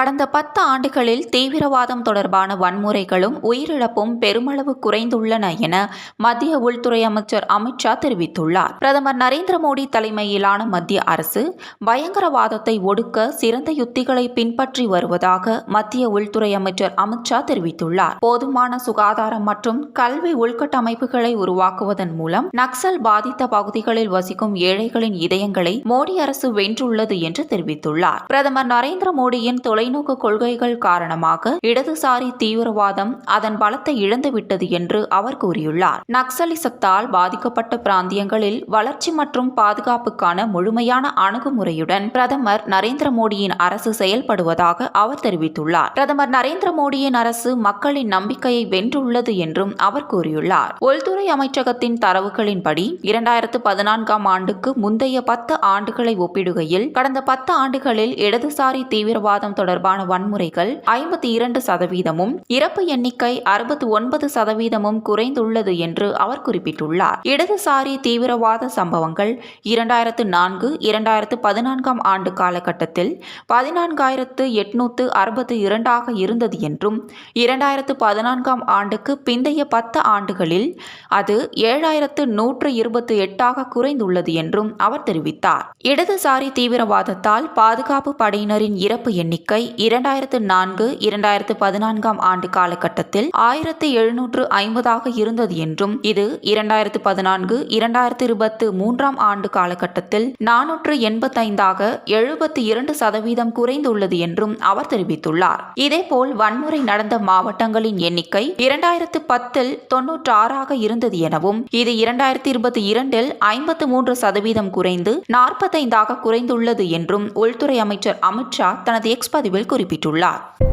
கடந்த பத்து ஆண்டுகளில் தீவிரவாதம் தொடர்பான வன்முறைகளும் உயிரிழப்பும் பெருமளவு குறைந்துள்ளன என மத்திய உள்துறை அமைச்சர் அமித்ஷா தெரிவித்துள்ளார். பிரதமர் நரேந்திர மோடி தலைமையிலான மத்திய அரசு பயங்கரவாதத்தை ஒடுக்க சிறந்த யுத்திகளை பின்பற்றி வருவதாக மத்திய உள்துறை அமைச்சர் அமித்ஷா தெரிவித்துள்ளார். போதுமான சுகாதாரம் மற்றும் கல்வி உள்கட்டமைப்புகளை உருவாக்குவதன் மூலம் நக்சல் பாதித்த பகுதிகளில் வசிக்கும் ஏழைகளின் இதயங்களை மோடி அரசு வென்றுள்ளது என்று தெரிவித்துள்ளார். பிரதமர் நரேந்திர மோடியின் தொலைநோக்கு கொள்கைகள் காரணமாக இடதுசாரி தீவிரவாதம் அதன் பலத்தை இழந்துவிட்டது என்று அவர் கூறியுள்ளார். நக்சலிசத்தால் பாதிக்கப்பட்ட பிராந்தியங்களில் வளர்ச்சி மற்றும் பாதுகாப்புக்கான முழுமையான அணுகுமுறையுடன் பிரதமர் நரேந்திர மோடியின் அரசு செயல்படுவதாக அவர் தெரிவித்துள்ளார். பிரதமர் நரேந்திர மோடியின் அரசு மக்களின் நம்பிக்கையை வென்றுள்ளது என்றும் அவர் கூறியுள்ளார். உள்துறை அமைச்சகத்தின் தரவுகளின்படி இரண்டாயிரத்து பதினான்காம் ஆண்டுக்கு முந்தைய பத்து ஆண்டுகளை ஒப்பிடுகையில் கடந்த பத்து ஆண்டுகளில் இடதுசாரி தீவிரவாதம் தொடர்பான வன்முறைகள் ஐம்பத்தி இரண்டு சதவீதமும் இறப்பு எண்ணிக்கை அறுபத்தி ஒன்பது சதவீதமும் குறைந்துள்ளது என்று அவர் குறிப்பிட்டுள்ளார். இடதுசாரி தீவிரவாத சம்பவங்கள் இரண்டாயிரத்து நான்கு இரண்டாயிரத்து பதினான்காம் ஆண்டு காலகட்டத்தில் பதினான்காயிரத்து எட்நூத்து அறுபத்தி இரண்டாக இருந்தது என்றும் இரண்டாயிரத்து பதினான்காம் ஆண்டுக்கு பிந்தைய பத்து ஆண்டுகளில் அது ஏழாயிரத்து நூற்று இருபத்தி எட்டாக குறைந்துள்ளது என்றும் அவர் தெரிவித்தார். இடதுசாரி தீவிரவாதத்தால் பாதுகாப்பு படையினரின் இறப்பு எண்ணிக்கை இரண்டாயிரத்து நான்கு இரண்டாயிரத்து பதினான்காம் ஆண்டு காலகட்டத்தில் ஆயிரத்து எழுநூற்று ஐம்பதாக இருந்தது என்றும் இது இரண்டாயிரத்து பதினான்கு இரண்டாயிரத்து இருபத்து மூன்றாம் ஆண்டு காலகட்டத்தில் நானூற்று எண்பத்தைந்தாக எழுபத்தி இரண்டு சதவீதம் குறைந்துள்ளது என்றும் அவர் தெரிவித்துள்ளார். இதேபோல் வன்முறை நடந்த மாவட்டங்களின் எண்ணிக்கை இரண்டாயிரத்து பத்தில் தொன்னூற்று ஆறாக இருந்தது எனவும் இது இரண்டாயிரத்தி இருபத்தி இரண்டில் ஐம்பத்து மூன்று சதவீதம் குறைந்து நாற்பத்தைந்தாக குறைந்துள்ளது என்றும் உள்துறை அமைச்சர் அமித்ஷா தனது எக்ஸ் பதிவு பதிவில் குறிப்பிட்டுள்ளார்.